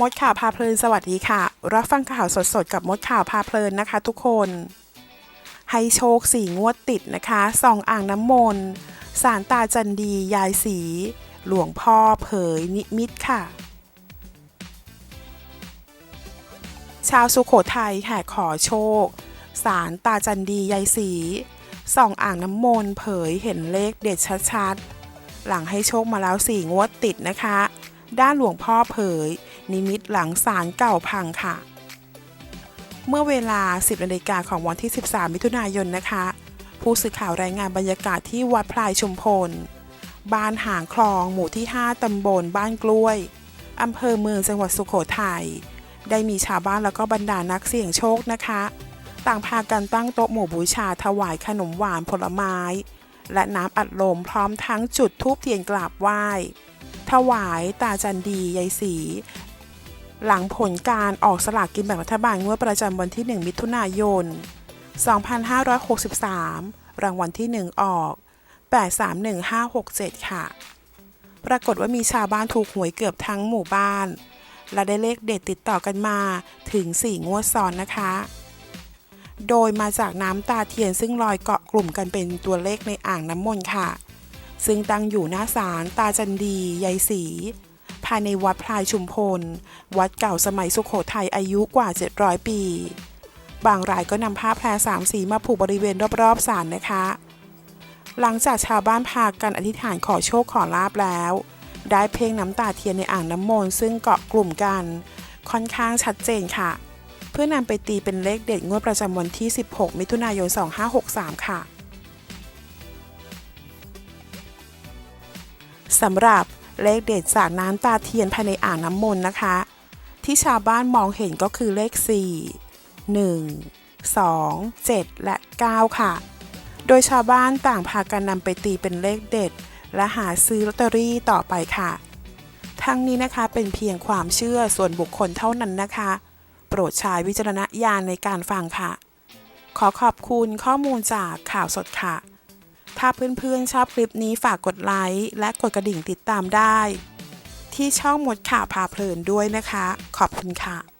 มดข่าวพาเพลินสวัสดีค่ะ รับฟังข่าวสดๆ กับมดข่าวพาเพลินนะคะทุกคน ให้โชคสี่งวดติดนะคะส่องอ่างน้ำมนต์สารตาจันดี ยายสี หลวงพ่อเผยนิมิตค่ะ ชาวสุโขทัยแห่ขอโชค สารตาจันดี ยายสีส่องอ่างน้ำมนต์เผยเห็นเลขเด็ดชัดๆ หลังให้โชคมาแล้วสี่งวดติดนะคะ ด้านหลวงพ่อเผย นิมิตหลังศาลเก่าพังค่ะ เมื่อเวลา 10นาฬิกาของวันที่ 13 มิถุนายนนะคะ ผู้สื่อข่าวรายงานบรรยากาศที่วัดพลายชุมพล บ้านหางคลองหมู่ที่ 5 ตำบลบ้านกล้วยอำเภอเมืองจังหวัดสุโขทัยได้มีชาวบ้านแล้วก็บรรดานักเสี่ยงโชคนะคะ ต่างพากันตั้งโต๊ะหมู่บูชาถวายขนมหวานผลไม้ และน้ำอัดลมพร้อมทั้งจุดธูปเทียนกราบไหว้ ถวายตาจันดียายสีหลังผลการออกสลากกินแบ่งรัฐบาลงวดประจำวันที่ 1 มิถุนายน 2563 รางวัลที่ 1 ออก 831567 ค่ะ ปรากฏว่ามีชาวบ้านถูกหวยเกือบทั้งหมู่บ้าน และได้เลขเด็ดติดต่อกันมาถึง 4 งวดซ้อนนะคะ โดยมาจากน้ำตาเทียนซึ่งลอยเกาะกลุ่มกันเป็นตัวเลขในอ่างน้ำมนต์ค่ะ ซึ่งตั้งอยู่หน้าศาลตาจันดียายสีภายในวัดพลายชุมพล วัดเก่าสมัยสุขโขทัยอายุกว่า 700 ปี บางรายก็นำผ้าแพรสามสีมาผูกบริเวณรอบๆศาลนะคะ หลังจากชาวบ้านพากันอธิษฐานขอโชคขอลาบแล้ว ได้เพ่งน้ำตาเทียนในอ่างน้ำมนต์ซึ่งเกาะกลุ่มกัน ค่อนข้างชัดเจนค่ะ เพื่อนำไปตีเป็นเลขเด็ดงวดประจำวันที่ 16 มิถุนายน 2563 ค่ะสำหรับเลขเด็ดจากน้ำตาเทียนภายในอ่างน้ำมนต์นะคะ ที่ชาวบ้านมองเห็นก็คือเลข 4 1 2 7 และ 9 ค่ะ โดยชาวบ้านต่างพากันนำไปตีเป็นเลขเด็ด และหาซื้อลอตเตอรี่ต่อไปค่ะ ทั้งนี้นะคะเป็นเพียงความเชื่อส่วนบุคคลเท่านั้นนะคะ ปรดใช้วิจารณญาณในการฟังค่ะ ขอขอบคุณข้อมูลจากข่าวสดค่ะ ถ้าเพื่อนๆชอบคลิปนี้ฝากกดไลค์และกดกระดิ่งติดตามได้ ที่ช่องมดข่าวพาเพลินด้วยนะคะ ขอบคุณค่ะ